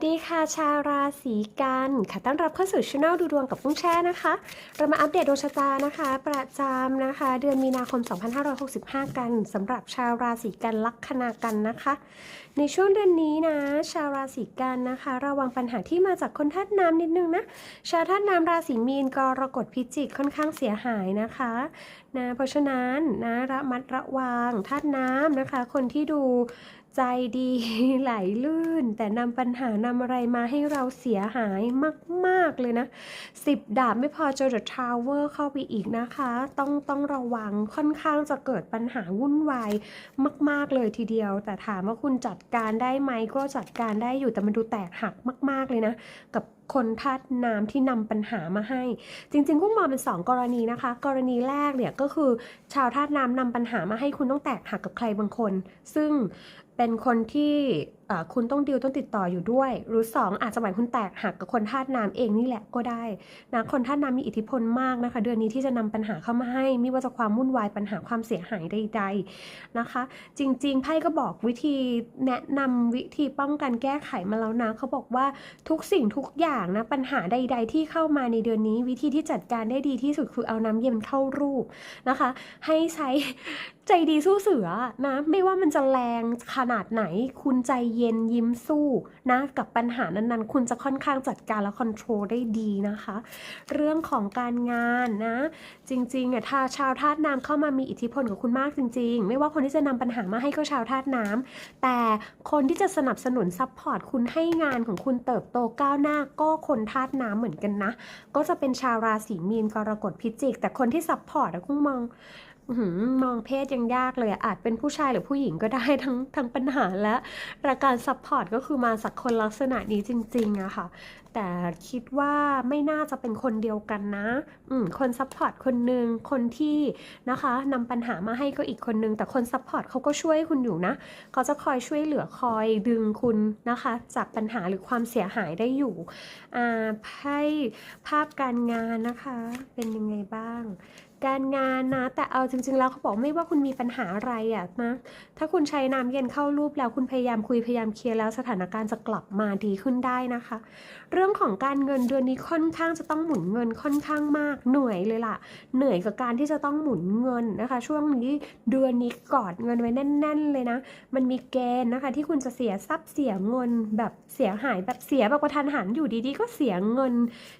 สดีค่ะชาวราศีกันค่ะต้อนรับเข้าสู่ช่องดูดวงกับปุ้งแช่นะคะ เรามาอัปเดตดวงชะตานะคะ ประจำนะคะ เดือนมีนาคม 2565 กันสำหรับชาวราศีกันลัคนากันนะคะ ในช่วงเดือนนี้นะ ชาวราศีกันนะคะ ระวังปัญหาที่มาจากคนธาตุน้ำนิดนึงนะชาวธาตุน้ำราศีมีนกรกฎพิจิกค่อนข้างเสียหายนะคะนะเพราะฉะนั้นนะระมัดระวังธาตุน้ำนะคะ คนที่ดู ใจดีไหลลื่น แต่นำปัญหานำอะไรมาให้เราเสียหายมาก ๆ เลยนะสิบดาบไม่พอเจอ The Tower เข้าไปอีกนะคะ ต้องต้องระวังค่อนข้างจะเกิดปัญหาวุ่นวายมาก ๆ เลยทีเดียว แต่ถามว่าคุณจัดการได้ไหมก็จัดการได้อยู่แต่มันดูแตกหักมาก ๆ เลยนะ กับคนธาตุน้ำที่นำปัญหามาให้ จริงๆกุ้งมองเป็น 2 กรณีนะคะ กรณีแรกเนี่ยก็คือชาวธาตุน้ำนำปัญหามาให้คุณต้องแตกหักกับใครบางคน ซึ่ง เป็นคนที่ คุณต้องดิวต้องติดต่ออยู่ด้วย หรือ 2 อาจจะหมายคุณแตกหักกับคนธาตุน้ำเองนี่แหละก็ได้นะคนธาตุน้ำมีอิทธิพลมากนะคะ เดือนนี้ที่จะนำปัญหาเข้ามาให้ ไม่ว่าจะความวุ่นวายปัญหาความเสียหายใด ๆนะคะ จริงๆไพ่ก็บอกวิธีแนะนำวิธีป้องกันแก้ไขมาแล้วนะเขาบอกว่าทุกสิ่งทุกอย่างนะปัญหาใด ๆ ที่เข้ามาในเดือนนี้ วิธีที่จัดการได้ดีที่สุดคือเอาน้ำเย็นเข้ารูปนะคะ ให้ใช้ใจดีสู้เสือนะไม่ว่ามันจะแรงขนาดไหนคุณใจเย็นยิ้มสู้นะกับปัญหานั้นๆ คุณจะค่อนข้างจัดการและคอนโทรลได้ดีนะคะ เรื่องของการงานนะ จริงๆอะถ้าชาวธาตุน้ำเข้ามามีอิทธิพลกับคุณมากจริง ๆ ไม่ว่าคนที่จะนำปัญหามาให้ก็ชาวธาตุน้ำแต่คนที่จะสนับสนุนซัพพอร์ตคุณให้งานของคุณเติบโตก้าวหน้าก็คนธาตุน้ำเหมือนกันนะ ก็จะเป็นชาวราศีมีนกรกฎพิจิก แต่คนที่ซัพพอร์ตอะคุณมอง มองเพศยังยากเลยอาจเป็นผู้ชายหรือผู้หญิงก็ได้ทั้งทั้งปัญหาและและการซัพพอร์ตก็คือมาจากคนลักษณะนี้จริงๆอะค่ะ แต่คิดว่าไม่น่าจะเป็นคนเดียวกันนะอืคนซัพพอร์ตคนหนึ่งคนที่นะคะนำปัญหามาให้ก็อีกคนนึงแต่คนซัพพอร์ตเขาก็ช่วยคุณอยู่นะเขาจะคอยช่วยเหลือคอยดึงคุณนะคะ จากปัญหาหรือความเสียหายได้อยู่อ่าไพ่ภาพการงานนะคะ เป็นยังไงบ้าง การงานนะ แต่เอาจริง ๆ แล้วเขาบอกไม่ว่าคุณมีปัญหาอะไรอะนะถ้าคุณใช้น้ำเย็นเข้ารูปแล้วคุณพยายามคุยพยายามเคลียร์แล้วสถานการณ์จะกลับมาดีขึ้นได้นะคะ เรื่องของการเงินเดือนนี้ค่อนข้างจะต้องหมุนเงินค่อนข้างมากเหนื่อยเลยล่ะ เหนื่อยกับการที่จะต้องหมุนเงินนะคะ ช่วงนี้เดือนนี้กอดเงินไว้แน่น ๆ เลยนะ มันมีเกณฑ์นะคะ ที่คุณจะเสียทรัพย์เสียเงินแบบเสียหายแบบเสียแบบกระทันหันอยู่ดีๆ ก็เสียเงิน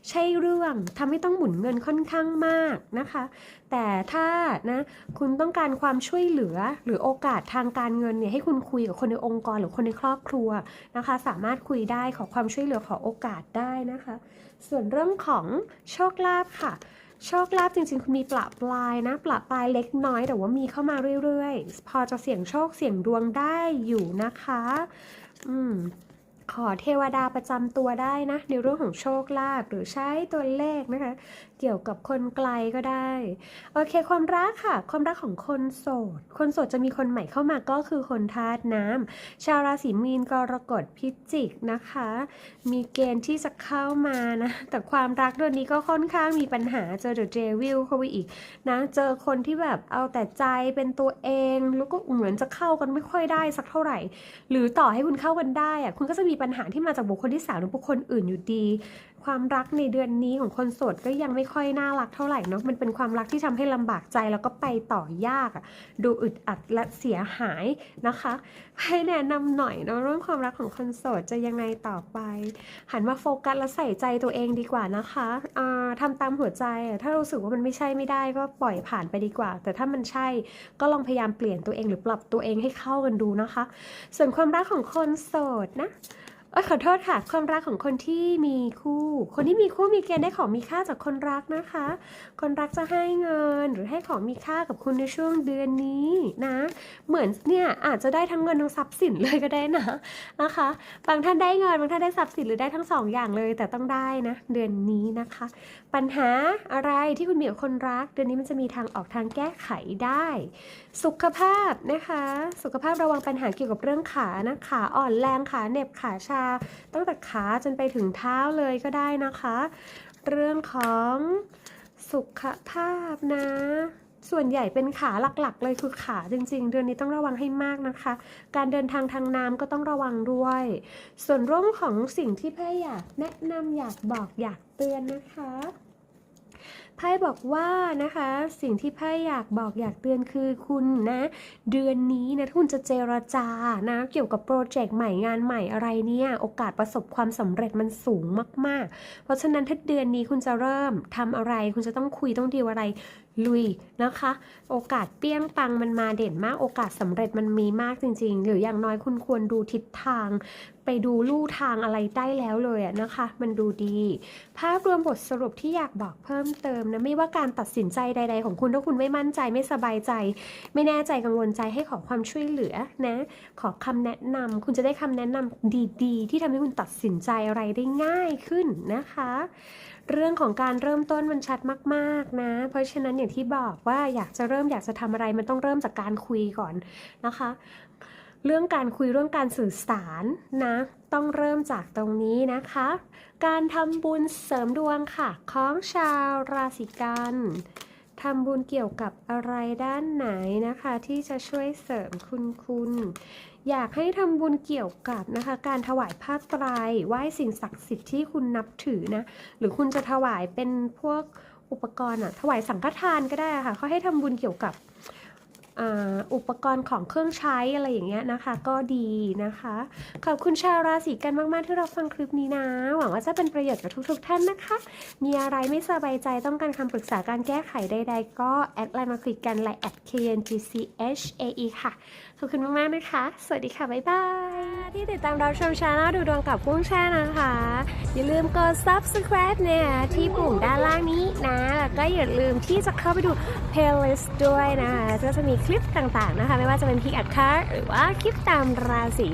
ใช่เรื่องทำให้ต้องหมุนเงินค่อนข้างมากนะคะแต่ถ้านะคุณต้องการความช่วยเหลือหรือโอกาสทางการเงินเนี่ยให้คุณคุยกับคนในองค์กรหรือคนในครอบครัวนะคะ สามารถคุยได้ขอความช่วยเหลือขอโอกาสได้นะคะ ส่วนเรื่องของโชคลาภค่ะโชคลาภจริงๆ คุณมีปละปลายนะปละปลายเล็กน้อยแต่ว่ามีเข้ามาเรื่อยๆ พอจะเสี่ยงโชคเสี่ยงดวงได้อยู่นะคะ อืมขอเทวดาประจำตัวได้นะในเรื่องของโชคลาภหรือใช้ตัวเลขนะคะ เกี่ยวกับคนไกลก็ได้ โอเค ความรักค่ะ ความรักของคนโสด คนโสดจะมีคนใหม่เข้ามาก็คือคนธาตุน้ำชาวราศีมีนกรกฎพิจิกนะคะ มีเกณฑ์ที่จะเข้ามานะ แต่ความรักเดือนนี้ก็ค่อนข้างมีปัญหาเจอเดอะเจวิลเข้าไปอีกนะเจอคนที่แบบเอาแต่ใจเป็นตัวเองแล้วก็เหมือนจะเข้ากันไม่ค่อยได้สักเท่าไหร่ หรือต่อให้คุณเข้ากันได้อะคุณก็จะมีปัญหาที่มาจากบุคคลที่สามหรือบุคคลอื่นอยู่ดี ความรักในเดือนนี้ของคนโสดก็ยังไม่ค่อยน่ารักเท่าไหร่เนาะมันเป็นความรักที่ทำให้ลำบากใจแล้วก็ไปต่อยากอะดูอึดอัดและเสียหายนะคะให้แนะนำหน่อยเนาะเรื่องความรักของคนโสดจะยังไงต่อไป หันมาโฟกัสและใส่ใจตัวเองดีกว่านะคะอ่าทำตามหัวใจถ้ารู้สึกว่ามันไม่ใช่ไม่ได้ก็ปล่อยผ่านไปดีกว่า แต่ถ้ามันใช่ก็ลองพยายามเปลี่ยนตัวเองหรือปรับตัวเองให้เข้ากันดูนะคะ ส่วนความรักของคนโสดนะ อยขอโทษค่ะ ความรักของคนที่มีคู่ คนที่มีคู่มีเกณฑ์ได้ของมีค่าจากคนรักนะคะ คนรักจะให้เงินหรือให้ของมีค่ากับคุณในช่วงเดือนนี้นะ เหมือนเนี่ยอาจจะได้ทั้งเงินทั้งทรัพย์สินเลยก็ได้นะนะคะ บางท่านได้เงินบางท่านได้ทรัพย์สินหรือได้ทั้งสองอย่างเลย แต่ต้องได้นะเดือนนี้นะคะ ปัญหาอะไรที่คุณมีกับคนรัก เดือนนี้มันจะมีทางออกทางแก้ไขได้ สุขภาพนะคะ สุขภาพระวังปัญหาเกี่ยวกับเรื่องขานะขาอ่อนแรงขาเหน็บขาชาตั้งแต่ขาจนไปถึงเท้าเลยก็ได้นะคะ เรื่องของสุขภาพนะ ส่วนใหญ่เป็นขาหลักๆ เลยคือขาจริง ๆ เดือนนี้ต้องระวังให้มากนะคะ การเดินทางทางน้ำก็ต้องระวังด้วย ส่วนเรื่องของสิ่งที่เพ่อยากแนะนำอยากบอกอยากเตือนนะคะ ไพ่บอกว่านะคะ สิ่งที่ไพ่อยากบอกอยากเตือนคือคุณนะ เดือนนี้นะถ้าคุณจะเจรจานะ เกี่ยวกับโปรเจกต์ใหม่งานใหม่อะไรเนี่ยโอกาสประสบความสำเร็จมันสูงมาก ๆ เพราะฉะนั้นถ้าเดือนนี้คุณจะเริ่มทำอะไร คุณจะต้องคุยต้องดีลอะไร ลุยนะคะ โอกาสเปี้ยงปังมันมาเด่นมาก โอกาสสำเร็จมันมีมากจริง ๆ หรืออย่างน้อยคุณควรดูทิศทาง ไปดูลู่ทางอะไรได้แล้วเลยอะนะคะ มันดูดี ภาพรวมบทสรุปที่อยากบอกเพิ่มเติมนะไม่ว่าการตัดสินใจใด ๆ ของคุณถ้าคุณไม่มั่นใจไม่สบายใจ ไม่แน่ใจกังวลใจให้ขอความช่วยเหลือนะ ขอคำแนะนำคุณจะได้คำแนะนำดี ๆ ที่ทำให้คุณตัดสินใจอะไรได้ง่ายขึ้นนะคะ เรื่องของการเริ่มต้นมันชัดมากๆนะ เพราะฉะนั้นอย่างที่บอกว่าอยากจะเริ่มอยากจะทำอะไรมันต้องเริ่มจากการคุยก่อนนะคะ เรื่องการคุยเรื่องการสื่อสารนะ ต้องเริ่มจากตรงนี้นะคะ การทำบุญเสริมดวงค่ะ ของชาวราศีกัน ทำบุญเกี่ยวกับอะไรด้านไหนนะคะ ที่จะช่วยเสริมคุณคุณ อยากให้ทำบุญเกี่ยวกับนะคะ การถวายผ้าไตรไหว้สิ่งศักดิ์สิทธิ์ที่คุณนับถือนะ หรือคุณจะถวายเป็นพวกอุปกรณ์อะถวายสังฆทานก็ได้ค่ะเขาให้ทำบุญเกี่ยวกับ อุปกรณ์ของเครื่องใช้อะไรอย่างเงี้ยนะคะ ก็ดีนะคะ ขอบคุณชาวราศีกันมาก ๆ ที่เรับฟังคลิปนี้นะ หวังว่าจะเป็นประโยชน์กับทุก ๆ ท่านนะคะ มีอะไรไม่สบายใจต้องการคำปรึกษาการแก้ไขใด ๆ ก็แอดไลน์มาคุยกันไลน์ at kngchae ค่ะ ขอบคุณมาก ๆ นะคะ สวัสดีค่ะ บ๊ายบาย ที่ติดตามรับชมชาแนลดูดวงกับกุ้งแช่นะคะ อย่าลืมกด subscribe เนี่ยที่ปุ่มด้านล่างนี้นะ แล้วก็อย่าลืมที่จะเข้าไปดู playlist ด้วยนะคะก็จะมีคลิปต่างๆนะคะ ไม่ว่าจะเป็นพิกอัดคาร์หรือว่าคลิปตามราศี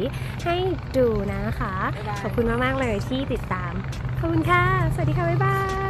ให้ดูนะคะ ขอบคุณมากๆเลยที่ติดตาม ขอบคุณค่ะ สวัสดีค่ะ บ๊ายบาย